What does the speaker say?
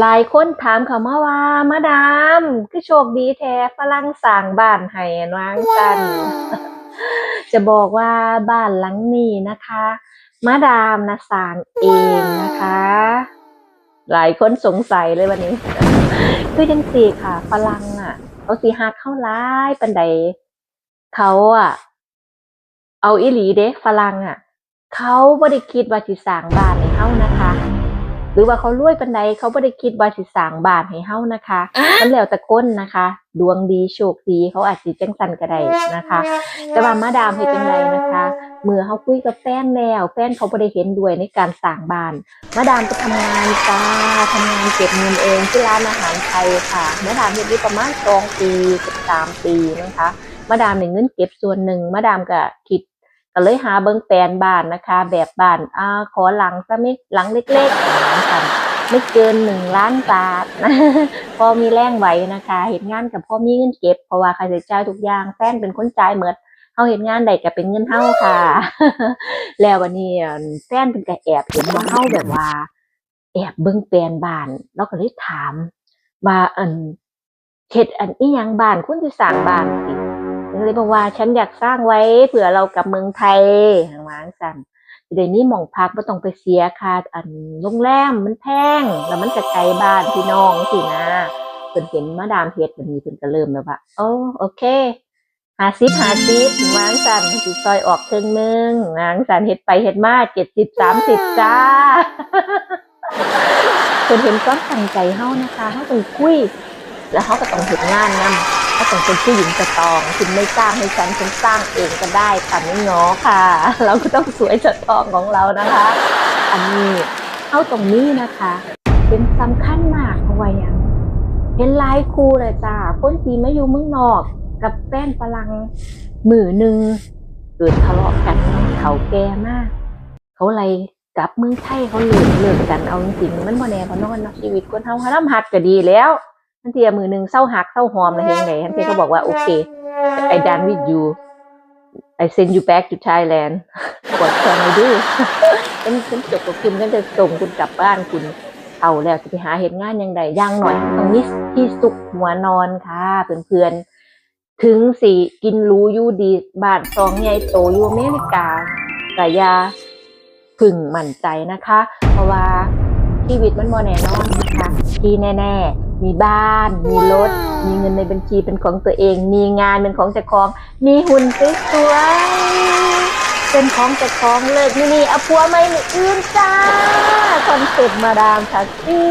หลายคนถามเขามาว่า มาดามคือโชคดีแท้ฝรั่งสร้างบ้านให้วางกัน จะบอกว่าบ้านหลังนี้นะคะ มาดามนะสร้างเองนะคะ หลายคนสงสัยเลยวันนี้ คือจังสี่ค่ะฝรั่งอะเขาสีหักเข้าร้ายปันใดเขาอะ เอาอีหลีเด้ฝรั่งอะ เขาบ่ได้คิดว่าสิสร้างบ้านให้เฮานะคะ หรือว่าเขารวยปันใดเขาบ่ได้คิดว่าสิสร้างบ้านให้เฮานะคะมันแล้วแต่คนนะคะ ดวงดีโชคดีเขาอาจสิจังสันก็ได้นะคะ แต่ว่ามาดามเฮ็ดจังไดนะคะ เมื่อเขาคุยกับแฟนแล้วแฟนเขาบ่ได้เห็นด้วยในการสร้างบ้าน มาดามก็ทำงานจ้าทำงานเก็บเงินเองที่ร้านอาหารไทยค่ะมาดามเฮ็ดอยู่ประมาณสองปีกับสามปีนะคะ มาดามในเงินเก็บส่วนหนึ่งมาดามก็คิด ก็เลยหาเบิ้งแปลนบ้านนะคะ แบบบ้านอ่าขอหลังซะไม่หลังเล็กๆนะคะไม่เกินหนึ่งล้านบาทพอมีแรงไหวนะคะ เห็นงานกับพ่อมีเงินเก็บเพราะว่าค่าใช้จ่ายทุกอย่างแฟนเป็นคนจ่ายหมดเฮาเห็นงานใดก็เป็นเงินเฮาค่ะ แล้ววันนี้แฟนเป็นก็แอบเห็นว่าเฮาแบบว่า แอบเบิ่งแปลนบ้านเราก็เลยถามว่าอันเฮ็ดอันอียังบ้านคุณสิสร้างบ้าน เลยบอกว่าฉันอยากสร้างไว้เผื่อเรากลับเมืองไทยหวาจั่งซั่นเดี๋ยวนี้หม่องพักบ่ต้องไปเสียค่าอันโรงแรมมันแพงแล้วมันก็ไกลบ้านพี่น้องสินะเพิ่นเห็นมาดามเฮ็ดแบบนี้เพิ่นก็เริ่มแบบว่าโอ้โอเค50 50วาจั่งซั่นสิซอยออกครึ่งหนึงวางซั่นเฮ็ดไปเฮ็ดมา70 30จ้าเพิ่นเห็นความตั้งใจเฮานะคะเฮาต้องคุย แล้วเขาก็ต้องเห็นงานนำ เขาต้องเป็นผู้หญิงสตองคุณไม่สร้างให้ฉันฉันสร้างเองก็ได้ค่ไม่ง้อค่ะ เราก็ต้องสวยสตองของเรานะคะ อันนี้เอาตรงนี้นะคะ เป็นสำคัญมากเพราะว่ายังเห็นหลายครูเลยจ้าคนทีไม่อยู่เมืองนอก กับแป้นฝรั่งมือหนึ่งเกิดทะเลาะกันเขาแก่มาก เขาอะไรกลับเมืองไทยเขาเลิกเลิกกันเอาจริงๆมันบ่แน่บ่นอนเนาะชีวิตคนเฮาหาน้ำหัดก็ดีแล้ว ทันทีมือหนึ่งเศร้าหักเศร้าหอมนะเฮงไหนทันทีเขาบอกว่าโอเค I done with you I send you back to Thailand what can I do ฉันฉันจบกับคุณฉันจะส่งคุณกลับบ้านคุณเอาแล้วจะไปหาเหตุงานยังไงย่างหน่อยตรงนี้ที่สุขหัวนอนค่ะ เพื่อนๆ ถึงสิกินรู้อยู่ดีบานซองใหญ่โตอยู่อเมริกาแต่ยาพึงมั่นใจนะคะ เพราะว่าชีวิตมันบ่แน่นอนนะคะ ที่แน่ ๆ มีบ้าน มีรถ มีเงินในบัญชีเป็นของตัวเอง มีงานเป็นของเจ้าของ มีหุ่นสวยๆเป็นของเจ้าของเลิกนี่นี่เอาผัวไม่มีอื่นจ้าคอนเซ็ปต์มาดามค่ะซี่